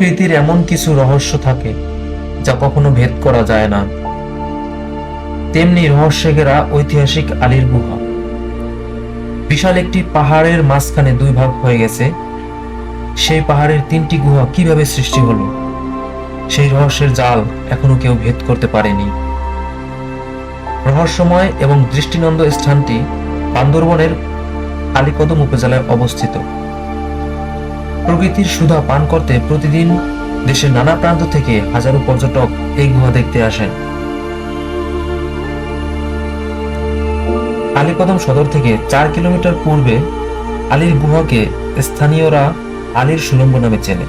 প্রকৃতির এমন কিছু রহস্য থাকে, যা কখনো ভেদ করা যায় না। তেমনি রহস্যে ঘেরা ঐতিহাসিক আলীর গুহা। বিশাল একটি পাহাড়ের মাঝখানে দুই ভাগ হয়ে গেছে। সেই পাহাড়ের তিনটি গুহা কীভাবে সৃষ্টি হলো, সেই রহস্যের জাল এখনও কেউ ভেদ করতে পারেনি। রহস্যময় এবং দৃষ্টিনন্দ স্থানটি বান্দরবনের আলীকদম উপজেলায় অবস্থিত। প্রকৃতির সুধা পান করতে প্রতিদিন দেশের নানা প্রান্ত থেকে হাজারো পর্যটক এই গুহা দেখতে আসেন। আলীকদম সদর থেকে চার কিলোমিটার পূর্বে আলীর গুহাকে স্থানীয়রা আলীর সুলম্ব নামে চেনে।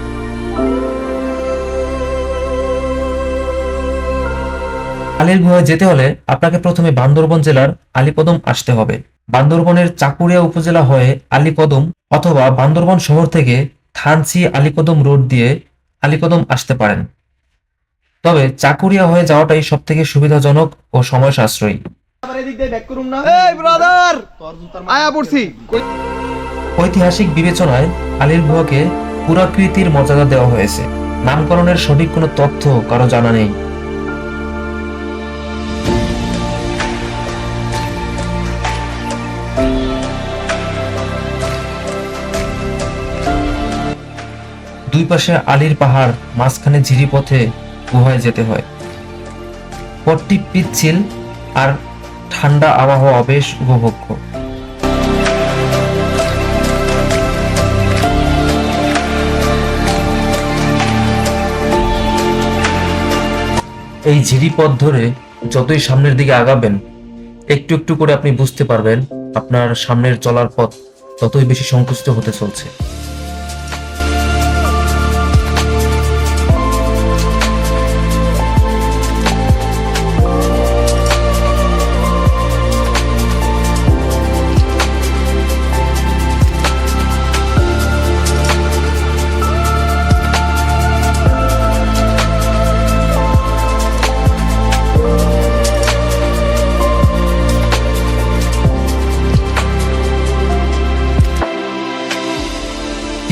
আলীর গুহায় যেতে হলে আপনাকে প্রথমে বান্দরবন জেলার আলীকদম আসতে হবে। বান্দরবনের চাকুরিয়া উপজেলা হয়ে আলীকদম অথবা বান্দরবন শহর থেকে থানচি আলিকদম রোড দিয়ে আলিকদম আসতে পারেন। তবে চাকুরিয়া হয়ে যাওয়াটাই সব থেকে সুবিধাজনক ও সময় সাশ্রয়ী ঐতিহাসিক বিবেচনায় আলীর গুহাকে পুরাকৃতির মর্যাদা দেওয়া হয়েছে। নামকরণের সঠিক কোনো তথ্য কারও জানা নেই। দুই পাশে আলীর পাহাড়, মাঝখানে ঝিরি পথে গুহায় যেতে হয়। পথটি পিচ্ছিল আর ঠান্ডা আবহাওয়া বেশ উপভোগ্য। এই ঝিরি পথ ধরে যতই সামনের দিকে আগাবেন, একটু একটু করে আপনি বুঝতে পারবেন আপনার সামনের চলার পথ ততই বেশি সংকুচিত হতে চলছে।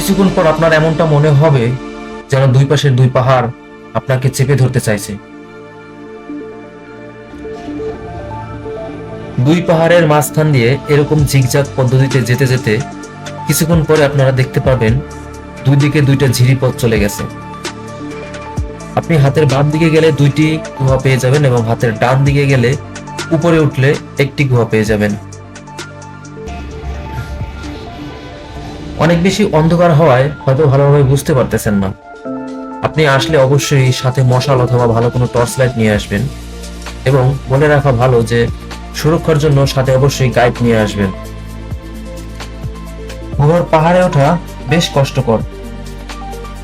কিছুক্ষণ পর আপনার এমনটা মনে হবে যেন দুই পাশের দুই পাহাড় আপনাকে চেপে ধরতে চাইছে। দুই পাহাড়ের মাঝখান দিয়ে এরকম জিগজাগ পদ্ধতিতে যেতে যেতে কিছুক্ষণ পরে আপনারা দেখতে পাবেন দুই দিকে দুইটা ঝিরি পথ চলে গেছে। আপনি হাতের বাম দিকে গেলে দুইটি গুহা পেয়ে যাবেন এবং হাতের ডান দিকে গেলে উপরে উঠলে একটি গুহা পেয়ে যাবেন। অনেক বেশি অন্ধকার হওয়ায় হয়তো ভালোভাবে বুঝতে পারতেছেন না। আপনি আসলে অবশ্যই সাথে মশাল অথবা ভালো কোনো টর্চ লাইট নিয়ে আসবেন এবং মনে রাখা ভালো যে সুরক্ষার জন্য সাথে অবশ্যই গাইড নিয়ে আসবেন। গুহার পাহাড়ে ওঠা বেশ কষ্টকর।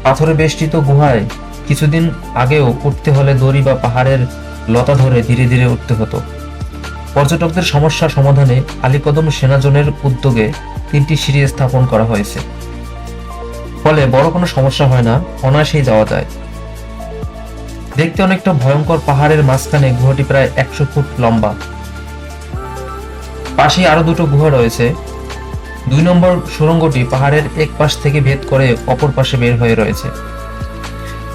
পাথরে বেষ্টিত গুহায় কিছুদিন আগেও উঠতে হলে দড়ি বা পাহাড়ের লতা ধরে ধীরে ধীরে উঠতে হতো। পর্যটকদের সমস্যা সমাধানে আলীকদম সেনাজনের উদ্যোগে তিনটি সিঁড়ি স্থাপন করা হয়েছে। ফলে বড় কোনো সমস্যা হয় না, অনায়াসেই যাওয়া যায়। দেখতে অনেকটা ভয়ঙ্কর পাহাড়ের মাঝখানে গুহাটি প্রায় একশো ফুট লম্বা। পাশে আরও দুটো গুহা রয়েছে। দুই নম্বর সুড়ঙ্গটি পাহাড়ের এক পাশ থেকে ভেদ করে অপর পাশে বের হয়ে রয়েছে।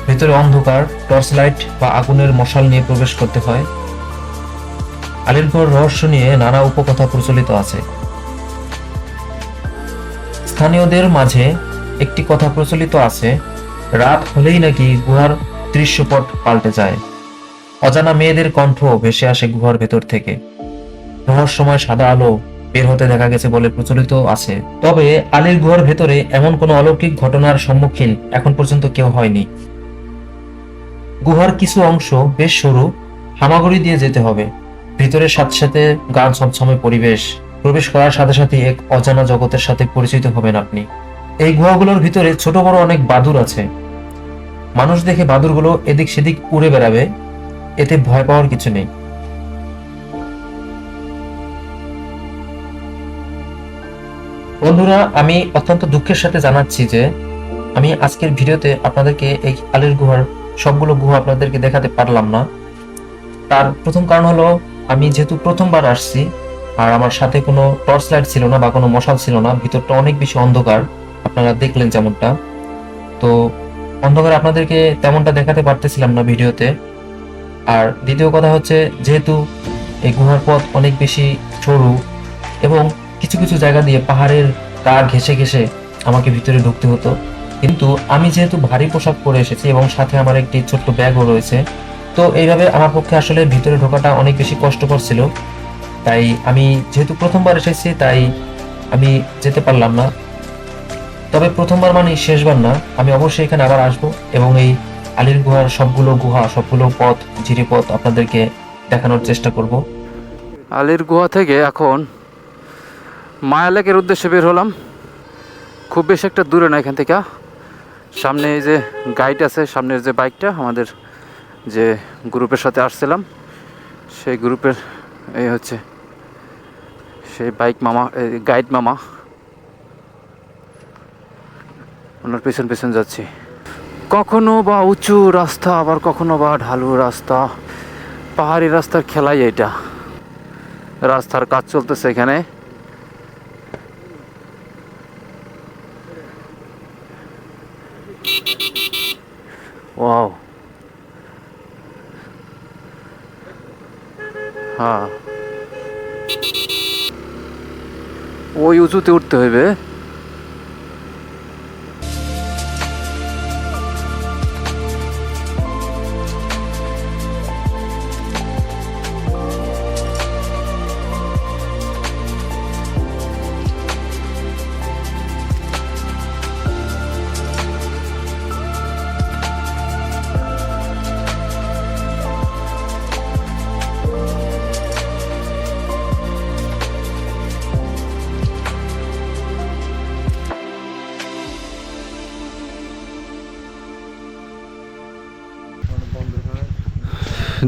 ভেতরে অন্ধকার, টর্চ লাইট বা আগুনের মশাল নিয়ে প্রবেশ করতে হয়। আলীরগড় রহস্য নিয়ে নানা উপকথা প্রচলিত আছে। স্থানীয়দের মাঝে একটি কথা প্রচলিত আছে, রাত হলেই নাকি গুহার দৃশ্যপট পাল্টে যায়। অজানা মেয়েদের কণ্ঠ ভেসে আসে গুহার ভেতর থেকে। রহস্যময় সাদা আলো বের হতে দেখা গেছে বলে প্রচলিত আছে। তবে আলীর গুহার ভেতরে এমন কোনো অলৌকিক ঘটনার সম্মুখীন এখন পর্যন্ত কেউ হয়নি। গুহার কিছু অংশ বেশ সরু, হামাগুড়ি দিয়ে যেতে হবে। ভিতরের সাথে সাথে গান ছমছমে পরিবেশ প্রবেশ করার সাথে সাথে এক অজানা জগতের সাথে পরিচিত হবেন আপনি। এই গুহাগুলোর ভিতরে ছোট বড় অনেক বাদুর আছে। মানুষ দেখে বাদুরগুলো এদিক সেদিক উড়ে বেড়াবে, এতে ভয় পাওয়ার কিছু নেই। বন্ধুরা, আমি অত্যন্ত দুঃখের সাথে জানাচ্ছি যে, আমি আজকের ভিডিওতে আপনাদেরকে এই আলীর গুহার সবগুলো গুহা আপনাদেরকে দেখাতে পারলাম না। তার প্রথম কারণ হলো, আমি যেহেতু প্রথমবার আসছি আর আমার সাথে কোনো টর্চ লাইট ছিল না বা কোনো মশাল ছিল না, ভিতরটা অনেক বেশি অন্ধকার। আপনারা দেখলেন যেমনটা। তো অন্ধকার আপনাদেরকে তেমনটা দেখাতে পারতেছিলাম না ভিডিওতে। আর দ্বিতীয় কথা হচ্ছে, যেহেতু এই গুহার পথ অনেক বেশি সরু এবং কিছু কিছু জায়গা দিয়ে পাহাড়ের গা ঘেসে ঘেসে আমাকে ভিতরে ঢুকতে হতো। কিন্তু আমি যেহেতু ভারী পোশাক পরে এসেছি এবং সাথে আমার একটি ছোট্ট ব্যাগও রয়েছে, তো এইভাবে আমার পক্ষে আসলে ভিতরে ঢোকাটা অনেক বেশি কষ্টকর ছিল। তাই আমি যেহেতু প্রথমবার এসেছি, তাই আমি যেতে পারলাম না। তবে প্রথমবার মানে শেষবার না, আমি অবশ্যই এখানে আবার আসব এবং এই আলির গুহার সবগুলো গুহা, সবগুলো পথ, ঝিরি পথ আপনাদেরকে দেখানোর চেষ্টা করব। আলির গুহা থেকে এখন মায়া লেকের উদ্দেশ্যে বের হলাম। খুব বেশি একটা দূরে না এখান থেকে। সামনে এই যে গাইড আছে, সামনের যে বাইকটা, আমাদের যে গ্রুপের সাথে আসছিলাম, সেই গ্রুপের এই হচ্ছে সেই বাইক মামা গাইড মামা। ওনার পেছন পেছন যাচ্ছি। কখনো বা উঁচু রাস্তা, আবার কখনো বা ঢালু রাস্তা। পাহাড়ি রাস্তার খেলাই এটা রাস্তার কাজ চলতেছে এখানে। হ্যাঁ। ওই উঁচুতে উঠতে হইবে?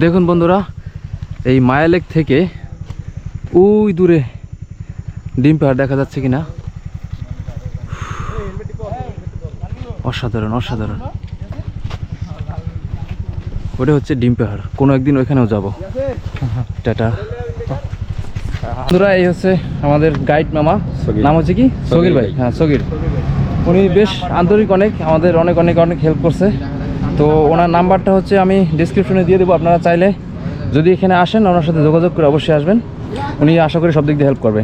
দেখুন বন্ধুরা এই মায়া লেক থেকে ওই দূরে ডিম পাহাড় দেখা যাচ্ছে কিনা? অসাধারণ অসাধারণ। ওটা হচ্ছে ডিম পাহাড় কোনো একদিন ওইখানেও যাব। টাটা। বন্ধুরা এই হচ্ছে আমাদের গাইড মামা। নাম হচ্ছে কি? সগির ভাই। হ্যাঁ সগির উনি বেশ আন্তরিক অনেক আমাদের অনেক অনেক অনেক হেল্প করছে। তো ওনার নাম্বারটা হচ্ছে আমি ডিসক্রিপশনে দিয়ে দেবো, আপনারা চাইলে যদি এখানে আসেন, ওনার সাথে যোগাযোগ করে অবশ্যই আসবেন। উনি আশা করি সব দিক দিয়ে হেল্প করবে।